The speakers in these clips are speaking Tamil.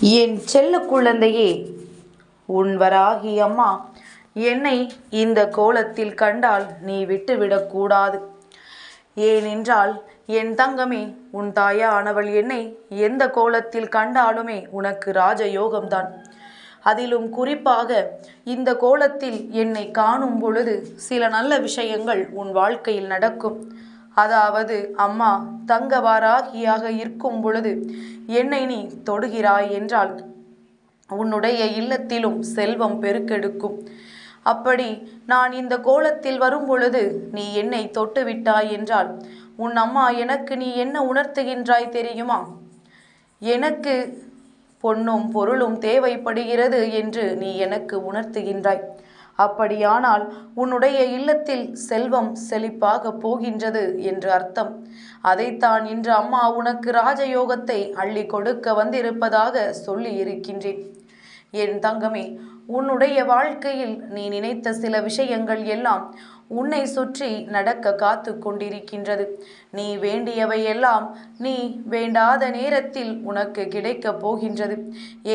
என் செல்ல குழந்தையே உன்வராகி அம்மா என்னை இந்த கோலத்தில் கண்டால் நீ விட்டுவிடக்கூடாது ஏனென்றால் என் தங்கமே உன் தாயானவள் என்னை எந்த கோலத்தில் கண்டாலுமே உனக்கு ராஜயோகம்தான். அதிலும் குறிப்பாக இந்த கோலத்தில் என்னை காணும் பொழுது சில நல்ல விஷயங்கள் உன் வாழ்க்கையில் நடக்கும். அதாவது அம்மா தங்கவாராகியாக இருக்கும் பொழுது என்னை நீ தொடுகிறாய் என்றால் உன்னுடைய இல்லத்திலும் செல்வம் பெருக்கெடுக்கும். அப்படி நான் இந்த கோலத்தில் வரும் பொழுது நீ என்னை தொட்டுவிட்டாய் என்றால் உன் அம்மா எனக்கு நீ என்ன உணர்த்துகின்றாய் தெரியுமா? எனக்கு பொன்னும் பொருளும் தேவைப்படுகிறது என்று நீ எனக்கு உணர்த்துகின்றாய். அப்படியானால் உன்னுடைய இல்லத்தில் செல்வம் செழிப்பாக போகின்றது என்று அர்த்தம். அதைத்தான் இன்று அம்மா உனக்கு ராஜயோகத்தை அள்ளி கொடுக்க வந்திருப்பதாக சொல்லி இருக்கின்றேன் என் தங்கமே உன்னுடைய வாழ்க்கையில் நீ நினைத்த சில விஷயங்கள் எல்லாம் உன்னை சுற்றி நடக்க காத்து கொண்டிருக்கின்றது நீ வேண்டியவையெல்லாம் நீ வேண்டாத நேரத்தில் உனக்கு கிடைக்கப் போகின்றது.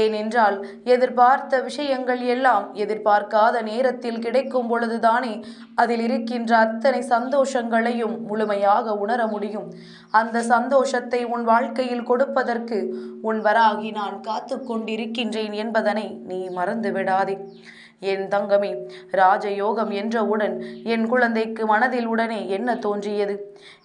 ஏனென்றால் எதிர்பார்த்த விஷயங்கள் எல்லாம் எதிர்பார்க்காத நேரத்தில் கிடைக்கும் பொழுதுதானே அதில் இருக்கின்ற அத்தனை சந்தோஷங்களையும் முழுமையாக உணர முடியும். அந்த சந்தோஷத்தை உன் வாழ்க்கையில் கொடுப்பதற்கு உன் வராகி நான் காத்து கொண்டிருக்கின்றேன் என்பதனை நீ மறந்து விடாதே என் தங்கமே ராஜயோகம் என்றவுடன் என் குழந்தைக்கு மனதில் உடனே என்ன தோன்றியது?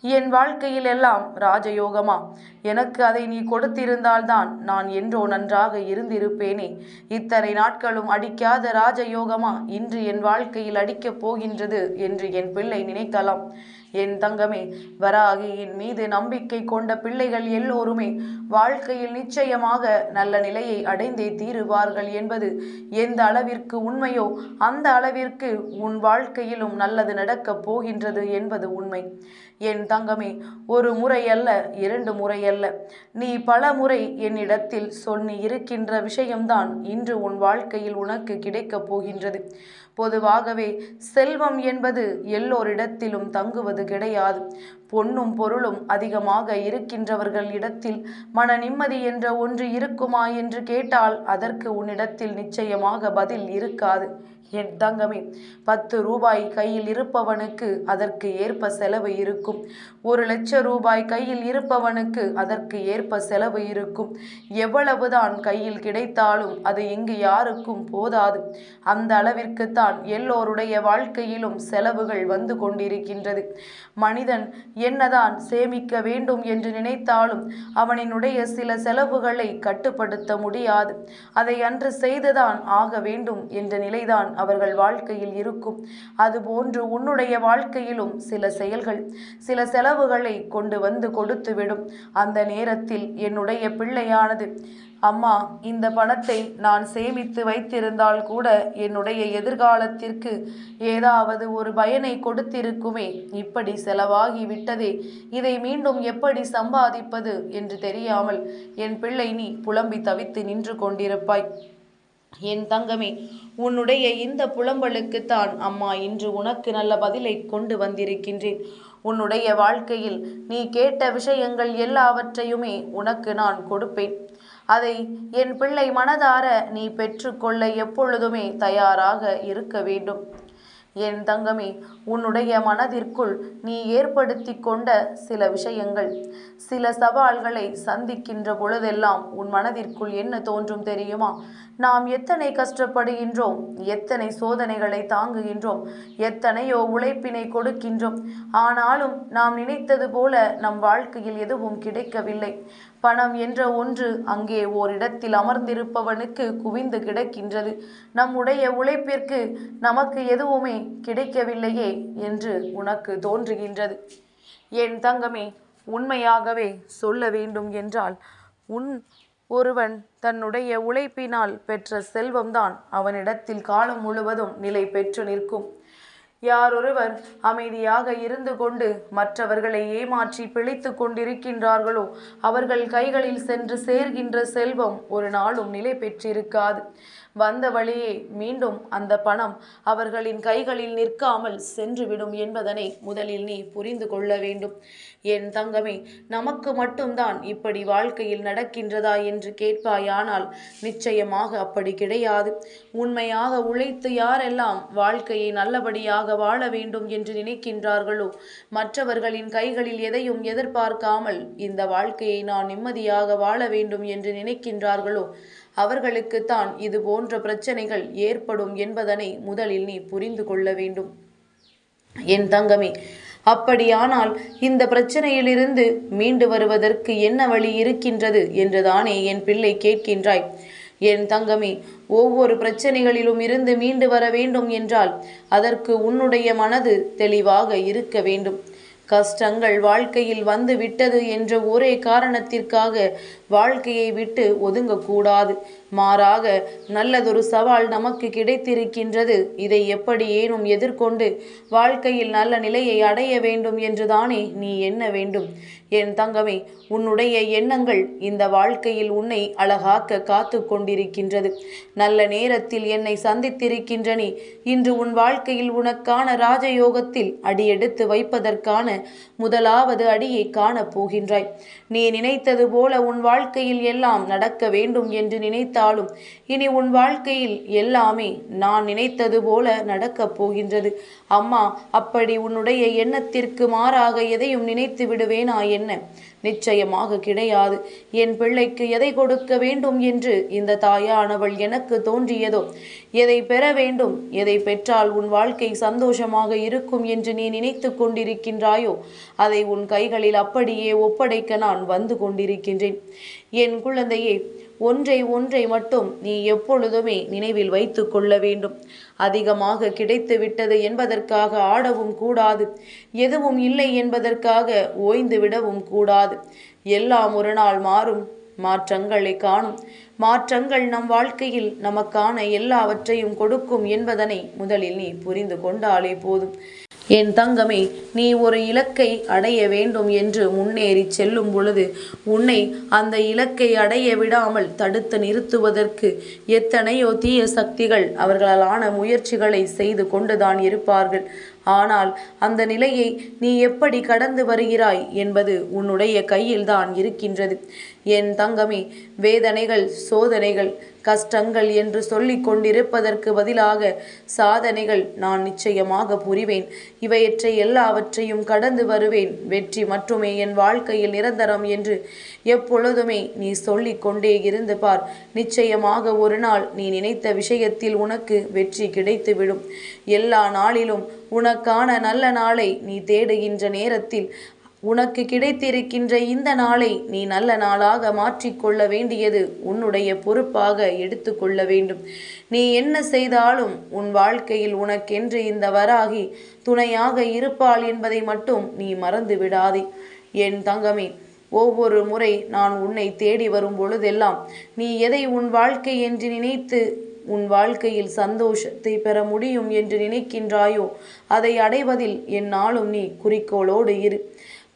என் வாழ்க்கையில் எல்லாம் ராஜயோகமா? எனக்கு அதை நீ கொடுத்திருந்தால்தான் நான் என்றோ நன்றாக இருந்திருப்பேனே. இத்தனை நாட்களும் அடிக்காத ராஜயோகமா இன்று என் வாழ்க்கையில் அடிக்கப் போகின்றது என்று என் பிள்ளை நினைக்கலாம். என் தங்கமே வராகியின் மீது நம்பிக்கை கொண்ட பிள்ளைகள் எல்லோருமே வாழ்க்கையில் நிச்சயமாக நல்ல நிலையை அடைந்தே தீருவார்கள் என்பது எந்த அளவிற்கு உண்மையோ அந்த அளவிற்கு உன் வாழ்க்கையிலும் நல்லது நடக்கப் போகின்றது என்பது உண்மை. என் தங்கமே ஒரு முறை அல்ல இரண்டு முறை அல்ல. நீ பல முறை என்னிடத்தில் சொன்னி இருக்கின்ற விஷயம்தான் இன்று உன் வாழ்க்கையில் உனக்கு கிடைக்கப் போகின்றது. பொதுவாகவே செல்வம் என்பது எல்லோரிடத்திலும் தங்குவது கிடையாது. பொன்னும் பொருளும் அதிகமாக இருக்கின்றவர்கள் இடத்தில் மன நிம்மதி என்ற ஒன்று இருக்குமா என்று கேட்டால் அதற்கு உன்னிடத்தில் நிச்சயமாக பதில் இருக்காது. என் தங்கமே பத்து ரூபாய் கையில் இருப்பவனுக்கு அதற்கு ஏற்ப செலவு இருக்கும். ஒரு லட்ச ரூபாய் கையில் இருப்பவனுக்கு அதற்கு ஏற்ப செலவு இருக்கும். எவ்வளவுதான் கையில் கிடைத்தாலும் அது இங்கு யாருக்கும் போதாது. அந்த அளவிற்குத்தான் எல்லோருடைய வாழ்க்கையிலும் செலவுகள் வந்து கொண்டிருக்கின்றது. மனிதன் என்னதான் சேமிக்க வேண்டும் என்று நினைத்தாலும் அவனினுடைய சில செலவுகளை கட்டுப்படுத்த முடியாது. அதை அன்று செய்துதான் ஆக வேண்டும் என்ற நிலைதான் அவர்கள் வாழ்க்கையில் இருக்கும். அதுபோன்று உன்னுடைய வாழ்க்கையிலும் சில செயல்கள் சில செலவுகளை கொண்டு வந்து கொடுத்துவிடும். அந்த நேரத்தில் என்னுடைய பிள்ளையானது அம்மா இந்த பணத்தை நான் சேமித்து வைத்திருந்தால் கூட என்னுடைய எதிர்காலத்திற்கு ஏதாவது ஒரு பயனை கொடுத்திருக்குமே. இப்படி செலவாகி விட்டதே இதை மீண்டும் எப்படி சம்பாதிப்பது என்று தெரியாமல் என் பிள்ளை நீ புலம்பி தவித்து நின்று கொண்டிருப்பாய். என் தங்கமே உன்னுடைய இந்த புலம்பலுக்குத்தான் அம்மா இன்று உனக்கு நல்ல பதிலை கொண்டு வந்திருக்கின்றேன். உன்னுடைய வாழ்க்கையில் நீ கேட்ட விஷயங்கள் எல்லாவற்றையுமே உனக்கு நான் கொடுப்பேன். அதை என் பிள்ளை மனதார நீ பெற்றுக்கொள்ள எப்பொழுதுமே தயாராக இருக்க வேண்டும். என் தங்கமே உன்னுடைய மனதிற்குள் நீ ஏற்படுத்தி கொண்ட சில விஷயங்கள் சில சவால்களை சந்திக்கின்ற பொழுதெல்லாம் உன் மனதிற்குள் என்ன தோன்றும் தெரியுமா? நாம் எத்தனை கஷ்டப்படுகின்றோம்? எத்தனை சோதனைகளை தாங்குகின்றோம்? எத்தனையோ உழைப்பினை கொடுக்கின்றோம்? ஆனாலும் நாம் நினைத்தது போல நம் வாழ்க்கையில் எதுவும் கிடைக்கவில்லை. பணம் என்ற ஒன்று அங்கே ஓரிடத்தில் அமர்ந்திருப்பவனுக்கு குவிந்து கிடக்கின்றது. நம்முடைய உழைப்பிற்கு நமக்கு எதுவுமே கிடைக்கவில்லையே என்று உனக்கு தோன்றுகின்றது. என் தங்கமே உண்மையாகவே சொல்ல வேண்டும் என்றால் உன் ஒருவன் தன்னுடைய உழைப்பினால் பெற்ற செல்வம்தான் அவனிடத்தில் காலம் முழுவதும் நிலை பெற்று நிற்கும். யாரொருவர் அமைதியாக இருந்து கொண்டு மற்றவர்களை ஏமாற்றி பிழைத்து கொண்டிருக்கின்றார்களோ அவர்கள் கைகளில் சென்று சேர்கின்ற செல்வம் ஒரு நாளும் நிலை பெற்றிருக்காது. வந்த வழியே மீண்டும் அந்த பணம் அவர்களின் கைகளில் நிற்காமல் சென்றுவிடும் என்பதனை முதலில் நீ புரிந்து கொள்ள வேண்டும். என் தங்கமே நமக்கு மட்டும்தான் இப்படி வாழ்க்கையில் நடக்கின்றதா என்று கேட்பாயானால் நிச்சயமாக அப்படி கிடையாது. உண்மையாக உழைத்து யாரெல்லாம் வாழ்க்கையை நல்லபடியாக வாழ வேண்டும் என்று நினைக்கின்றார்களோ மற்றவர்களின் கைகளில் எதையும் எதிர்பார்க்காமல் இந்த வாழ்க்கையை நான் நிம்மதியாக வாழ வேண்டும் என்று நினைக்கின்றார்களோ அவர்களுக்குத்தான் இது போன்ற பிரச்சனைகள் ஏற்படும் என்பதனை முதலில் நீ புரிந்து கொள்ள வேண்டும். என் தங்கமே அப்படியானால் இந்த பிரச்சனையிலிருந்து மீண்டு வருவதற்கு என்ன வழி இருக்கின்றது என்றுதானே என் பிள்ளை கேட்கின்றாய். என் தங்கமே ஒவ்வொரு பிரச்சனைகளிலும் இருந்து மீண்டு வர வேண்டும் என்றால் அதற்கு உன்னுடைய மனது தெளிவாக இருக்க வேண்டும். கஷ்டங்கள் வாழ்க்கையில் வந்து விட்டது என்ற ஒரே காரணத்திற்காக வாழ்க்கையை விட்டு ஒதுங்கக்கூடாது. மாறாக நல்லதொரு சவால் நமக்கு கிடைத்திருக்கின்றது. இதை எப்படி ஏனும் எதிர்கொண்டு வாழ்க்கையில் நல்ல நிலையை அடைய வேண்டும் என்றுதானே நீ என்ன வேண்டும். என் தங்கமே உன்னுடைய எண்ணங்கள் இந்த வாழ்க்கையில் உன்னை அழகாக்க காத்து கொண்டிருக்கின்றது. நல்ல நேரத்தில் என்னை சந்தித்திருக்கின்ற நீ இன்று உன் வாழ்க்கையில் உனக்கான ராஜயோகத்தில் அடியெடுத்து வைப்பதற்கான முதலாவது அடியை காணப் போகின்றாய். நீ நினைத்தது போல உன் வாழ்க்கையில் எல்லாம் நடக்க வேண்டும் என்று நினைத்தாலும் இனி உன் வாழ்க்கையில் எல்லாமே நான் நினைத்தது போல நடக்கப் போகின்றது. அம்மா அப்படி உன்னுடைய எண்ணத்திற்கு மாறாக எதையும் நினைத்து விடுவேனா என்ன? நிச்சயமாக கிடையாது. என் பிள்ளைக்கு எதை கொடுக்க வேண்டும் என்று இந்த தாயானவள் எனக்கு தோன்றியதோ? எதை பெற வேண்டும்? எதை பெற்றால் உன் வாழ்க்கை சந்தோஷமாக இருக்கும் என்று நீ நினைத்து கொண்டிருக்கின்றாயோ? அதை உன் கைகளில் அப்படியே ஒப்படைக்க நான் வந்து கொண்டிருக்கின்றேன். என் குழந்தையே ஒன்றை ஒன்றை மட்டும் நீ எப்பொழுதுமே நினைவில் வைத்து கொள்ள வேண்டும். அதிகமாக கிடைத்து விட்டது என்பதற்காக ஆடவும் கூடாது. எதுவும் இல்லை என்பதற்காக ஓய்ந்து விடவும் கூடாது. எல்லாம் ஒரு நாள் மாறும். மாற்றங்களை காணும். மாற்றங்கள் நம் வாழ்க்கையில் நமக்கான எல்லாவற்றையும் கொடுக்கும் என்பதனை முதலில் நீ புரிந்து கொண்டாலே போதும். என் தங்கமே நீ ஒரு இலக்கை அடைய வேண்டும் என்று முன்னேறி செல்லும் பொழுது உன்னை அந்த இலக்கை அடைய விடாமல் தடுத்து நிறுத்துவதற்கு எத்தனையோ தீய சக்திகள் அவர்களாலான முயற்சிகளை செய்து கொண்டுதான் இருப்பார்கள். ஆனால் அந்த நிலையை நீ எப்படி கடந்து வருகிறாய் என்பது உன்னுடைய கையில்தான் இருக்கின்றது. என் தங்கமே வேதனைகள் சோதனைகள் கஷ்டங்கள் என்று சொல்லிக் கொண்டிருப்பதற்கு பதிலாக சாதனைகள் நான் நிச்சயமாக புரிவேன். இவையற்றை எல்லாவற்றையும் கடந்து வருவேன். வெற்றி மட்டுமே என் வாழ்க்கையில் நிரந்தரம் என்று எப்பொழுதுமே நீ சொல்லிக் கொண்டே இருந்து பார். நிச்சயமாக ஒரு நாள் நீ நினைத்த விஷயத்தில் உனக்கு வெற்றி கிடைத்துவிடும். எல்லா நாளிலும் உனக்கான நல்ல நாளை நீ தேடுகின்ற நேரத்தில் உனக்கு கிடைத்திருக்கின்ற இந்த நாளை நீ நல்ல நாளாக மாற்றிக்கொள்ள வேண்டியது உன்னுடைய பொறுப்பாக எடுத்துக்கொள்ள வேண்டும். நீ என்ன செய்தாலும் உன் வாழ்க்கையில் உனக்கென்று இந்த வராகி துணையாக இருப்பாள் என்பதை மட்டும் நீ மறந்து விடாதே என் தங்கமே ஒவ்வொரு முறை நான் உன்னை தேடி வரும் பொழுதெல்லாம் நீ எதை உன் வாழ்க்கை என்று நினைத்து உன் வாழ்க்கையில் சந்தோஷத்தை பெற முடியும் என்று நினைக்கின்றாயோ அதை அடைவதில் என்னாலும் நீ குறிக்கோளோடு இரு.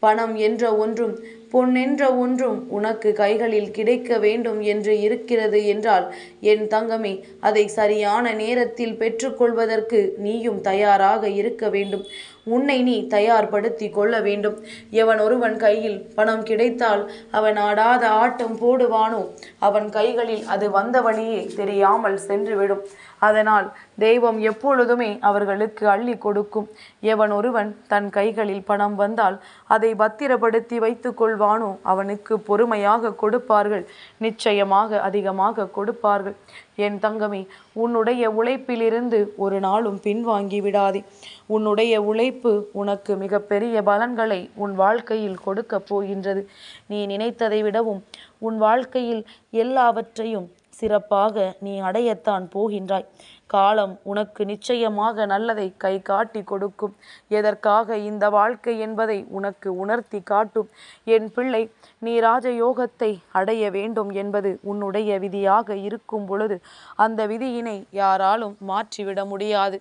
பணம் என்ற ஒன்றும் பொன்னென்ற ஒன்றும் உனக்கு கைகளில் கிடைக்க வேண்டும் என்று இருக்கிறது என்றால் என் தங்கமே அதை சரியான நேரத்தில் பெற்றுக்கொள்வதற்கு நீயும் தயாராக இருக்க வேண்டும். உன்னை நீ தயார்படுத்தி கொள்ள வேண்டும். எவன் ஒருவன் கையில் பணம் கிடைத்தால் அவன் ஆடாத ஆட்டம் போடுவானோ? அவன் கைகளில் அது வந்த வழியே தெரியாமல் சென்றுவிடும். அதனால் தெய்வம் எப்பொழுதுமே அவர்களுக்கு அள்ளி கொடுக்கும். எவன் ஒருவன் தன் கைகளில் பணம் வந்தால் அதை பத்திரப்படுத்தி வைத்து கொள்வானோ அவனுக்கு பொறுமையாக கொடுப்பார்கள். நிச்சயமாக அதிகமாக கொடுப்பார்கள். என் தங்கமே உன்னுடைய உழைப்பிலிருந்து ஒரு நாளும் பின்வாங்கி விடாதே. உன்னுடைய உழைப்பு உனக்கு மிகப்பெரிய பலன்களை உன் வாழ்க்கையில் கொடுக்கப் போகின்றது. நீ நினைத்ததை விடவும் உன் வாழ்க்கையில் எல்லாவற்றையும் சிறப்பாக நீ அடையத்தான் போகின்றாய். காலம் உனக்கு நிச்சயமாக நல்லதை கை காட்டி கொடுக்கும். எதற்காக இந்த வாழ்க்கை என்பதை உனக்கு உணர்த்தி காட்டும். என் பிள்ளை நீ ராஜயோகத்தை அடைய வேண்டும் என்பது உன்னுடைய விதியாக இருக்கும் பொழுது அந்த விதியினை யாராலும் மாற்றிவிட முடியாது.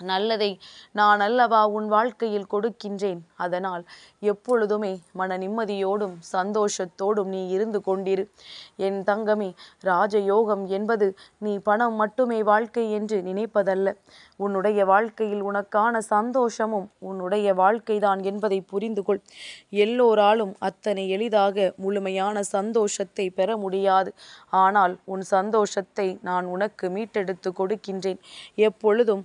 நல்லதை நான் அல்லவா உன் வாழ்க்கையில் கொடுக்கின்றேன். அதனால் எப்பொழுதுமே மன நிம்மதியோடும் சந்தோஷத்தோடும் நீ இருந்து கொண்டிரு. என் தங்கமே ராஜயோகம் என்பது நீ பணம் மட்டுமே வாழ்க்கை என்று நினைப்பதல்ல. உன்னுடைய வாழ்க்கையில் உனக்கான சந்தோஷமும் உன்னுடைய வாழ்க்கைதான் என்பதை புரிந்து கொள். எல்லோராலும் அத்தனை எளிதாக முழுமையான சந்தோஷத்தை பெற முடியாது. ஆனால் உன் சந்தோஷத்தை நான் உனக்கு மீட்டெடுத்து கொடுக்கின்றேன். எப்பொழுதும்